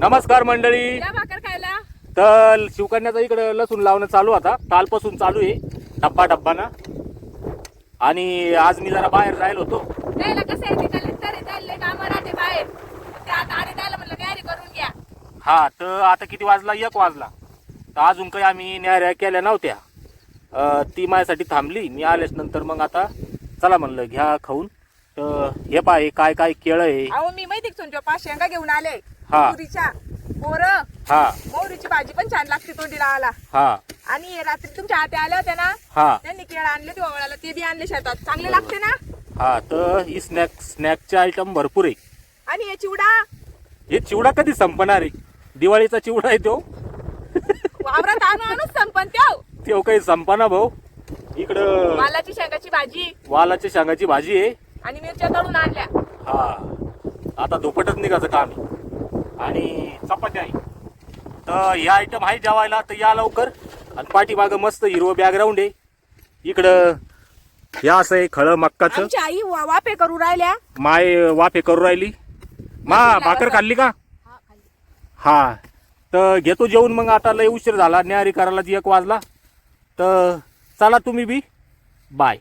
नमस्कार मंडळी. या भाकर खायला. तर शिवकन्याचा इकडे लसूण लावणं चालू आता. कालपासून चालू आहे. डब्बा डब्बाना. आणि आज मी जरा बाहेर जायला होतो. द्यायला कसं आहे तिकडे तरी चालले कामं राहते बाहेर. ते आता आणि द्यायला म्हणलं तयारी करून घ्या. हा तर आता किती वाजला? एक वाजला. तर अजून काही आम्ही न्याऱ्या केल्या नव्हत्या. अं, ती माझ्यासाठी थांबली. मी आल्याच नंतर मग आता चला म्हणलं घ्या खाऊन. तर हे पाय काय काय केळं आहे. अहो मी का तुमच्या पाच शेंगा घेऊन आले. हा. पोरं हा. मोहरीची भाजी पण छान लागते तोंडीला आला. हा. आणि रात्री तुमच्या आत्या आल्या होत्या ना हा. त्यांनी केळ आणले ते ओवळाला ते बी आणले शेतात. चांगले लागते ना? हा तर ही स्नॅक स्नॅकचे आयटम भरपूर आहे. आणि हे चिवडा? हे चिवडा कधी संपणार आहे? दिवाळीचा चिवडा आहे तो. वावरात आणू आणूच संपन त्यो तो काही संपना भाऊ. इकडं मालाची शेंगाची भाजी. वालाच्या शेंगाची भाजी आहे. आणि मिरच्या तळून आणल्या. हा. आता दुपटच निघायचं काम आणि चपात्या आहे. तर हे आयटम आहे जेवायला तर या लवकर. आणि पाठीमागं मस्त हिरवं बॅकग्राऊंड आहे. इकडं या असं आहे खळं मक्काचं. आमची आई वा- वाफे करू राहिल्या. माय वाफे करू राहिली. मा भाकर खाल्ली का? हा तर घेतो जेवून मग आता लय उशीर झाला. न्यारी करायला एक वाजला. तर चला तुम्ही बी. बाय